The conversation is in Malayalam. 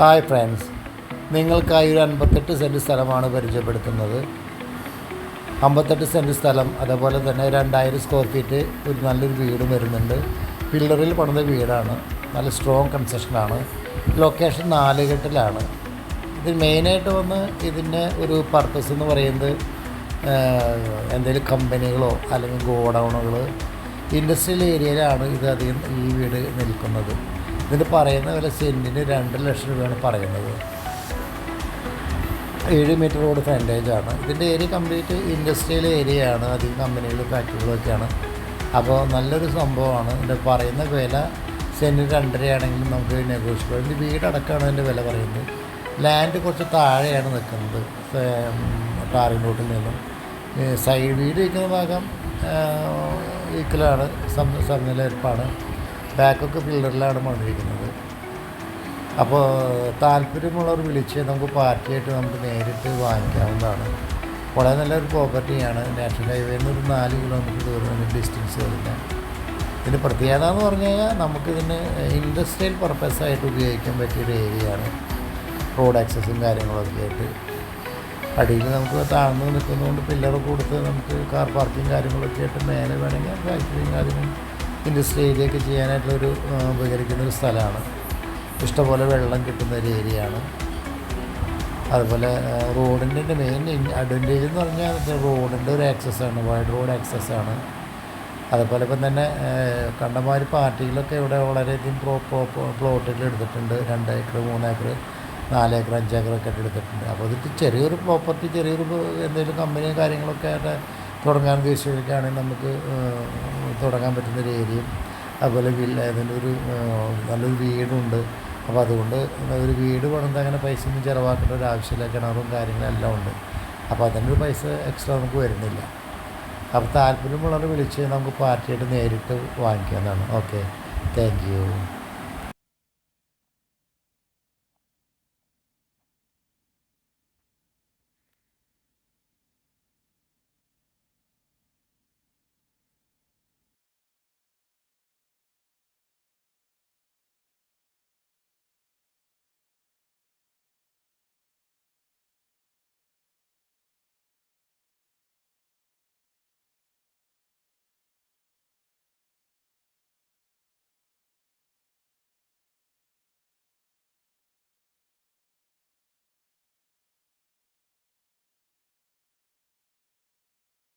ഹായ് ഫ്രണ്ട്സ് നിങ്ങൾക്കായി ഒരു അൻപത്തെട്ട് സെന്റ് സ്ഥലമാണ് പരിചയപ്പെടുത്തുന്നത്. അമ്പത്തെട്ട് സെന്റ് സ്ഥലം അതേപോലെ തന്നെ രണ്ടായിരം സ്ക്വയർ ഫീറ്റ് ഒരു നല്ലൊരു വീടും വരുന്നുണ്ട്. പില്ലറിൽ പണിത വീടാണ്. നല്ല സ്ട്രോങ് കൺസ്ട്രക്ഷനാണ് ലൊക്കേഷൻ നാലുകെട്ടിലാണ് ഇത് മെയിനായിട്ട് വന്ന് ഇതിന്റെ ഒരു പർപ്പസ് എന്ന് പറയുന്നത് എന്തെങ്കിലും കമ്പനികളോ അല്ലെങ്കിൽ ഗോഡൗണുകളോ ഇൻഡസ്ട്രിയൽ ഏരിയയിലാണ് ഇത് അധികം ഈ വീട് നിൽക്കുന്നത്. ഇതിന് പറയുന്ന വില സെന്റിന് രണ്ട് ലക്ഷം രൂപയാണ് പറയുന്നത്. ഏഴ് മീറ്റർ റോഡ് ഫ്രണ്ടേജ് ആണ്. ഇതിന്റെ ഏരിയ കംപ്ലീറ്റ് ഇൻഡസ്ട്രിയൽ ഏരിയയാണ് അധികം കമ്പനികളും ഫാക്ടറികളൊക്കെയാണ് അപ്പോൾ നല്ലൊരു സംഭവമാണ്. ഇതിന്റെ പറയുന്ന വില സെന്റിന് രണ്ടരയാണെങ്കിലും നമുക്ക് നെഗോഷ്യബിൾ ഇതിന്റെ വീടടക്കമാണ് ഇതിന്റെ വില പറയുന്നത്. ലാൻഡ് കുറച്ച് താഴെയാണ് നിൽക്കുന്നത് ടാറിംഗ് റോട്ടിൽ നിന്നും. സൈഡ് വീട് നിൽക്കുന്ന ഭാഗം ഈക്വലാണ് സമനില സമനിലനിരപ്പാണ് ബാക്കൊക്കെ പില്ലറിലാണ് പണിയിരിക്കുന്നത് അപ്പോൾ താല്പര്യമുള്ളവർ വിളിച്ച് നമുക്ക് പാർട്ടിയായിട്ട് നമുക്ക് നേരിട്ട് വാങ്ങിക്കാവുന്നതാണ്. വളരെ നല്ലൊരു പ്രോപ്പർട്ടിയാണ്. നാഷണൽ ഹൈവേയിൽ നിന്ന് ഒരു നാല് കിലോമീറ്റർ ദൂരം ഡിസ്റ്റൻസ് വരുന്നത് ഇതിന്റെ പ്രത്യേകത എന്ന് പറഞ്ഞു കഴിഞ്ഞാൽ നമുക്കിതിന് ഇൻഡസ്ട്രിയൽ പർപ്പസായിട്ട് ഉപയോഗിക്കാൻ പറ്റിയൊരു ഏരിയയാണ്. റോഡ് ആക്സസും കാര്യങ്ങളൊക്കെ ആയിട്ട്. അടിയിൽ നമുക്ക് താഴ്ന്നു നിൽക്കുന്നതുകൊണ്ട് പില്ലർ കൊടുത്ത് നമുക്ക് കാർ പാർക്കിംഗ് കാര്യങ്ങളൊക്കെ ആയിട്ട് മേലെ വേണമെങ്കിൽ ഫാക്ടറിയും കാര്യങ്ങളും ഇൻഡസ്ട്രി ഏരിയ ഒക്കെ ചെയ്യാനായിട്ടുള്ളൊരു ഉപകരിക്കുന്ന ഒരു സ്ഥലമാണ്. ഇഷ്ടംപോലെ വെള്ളം കിട്ടുന്ന ഒരു ഏരിയയാണ്. അതുപോലെ റോഡിന്റെ മെയിൻ അഡ്വാന്റേജ് എന്ന് പറഞ്ഞാൽ റോഡിന്റെ ഒരു ആക്സസ് ആണ് വൈഡ് റോഡ് ആക്സസ് ആണ്. അതുപോലെ ഇപ്പം തന്നെ കണ്ടമാതിരി പാർട്ടികളൊക്കെ ഇവിടെ വളരെയധികം പ്രോ പ്രോ പ്ലോട്ടുകൾ എടുത്തിട്ടുണ്ട്. രണ്ട് ഏക്കർ മൂന്ന് ഏക്കർ നാല് ഏക്കർ അഞ്ച് ഏക്കറൊക്കെ എടുത്തിട്ടുണ്ട്. അപ്പോൾ ഇത് ചെറിയൊരു പ്രോപ്പർട്ടി ചെറിയൊരു എന്തെങ്കിലും കമ്പനിയും കാര്യങ്ങളൊക്കെ ആയിട്ട് തുടങ്ങാൻ ഉദ്ദേശിക്കുകയാണെങ്കിൽ നമുക്ക് തുടങ്ങാൻ പറ്റുന്ന ഒരു ഏരിയയും അതുപോലെ വില്ല അതിന്റെ ഒരു നല്ലൊരു വീടുണ്ട്. അപ്പോൾ അതുകൊണ്ട് ഒരു വീട് പണിത് അങ്ങനെ പൈസ ഒന്നും ചിലവാക്കേണ്ട ഒരു ആവശ്യമില്ല. കിണറും കാര്യങ്ങളും എല്ലാം ഉണ്ട്. അപ്പോൾ അതിന്റെ ഒരു പൈസ എക്സ്ട്രാ നമുക്ക് വരുന്നില്ല. അപ്പോൾ താല്പര്യമുള്ളവർ വിളിച്ച് നമുക്ക് പാർട്ടിയായിട്ട് നേരിട്ട് വാങ്ങിക്കാവുന്നതാണ്. ഓക്കെ. Thank you.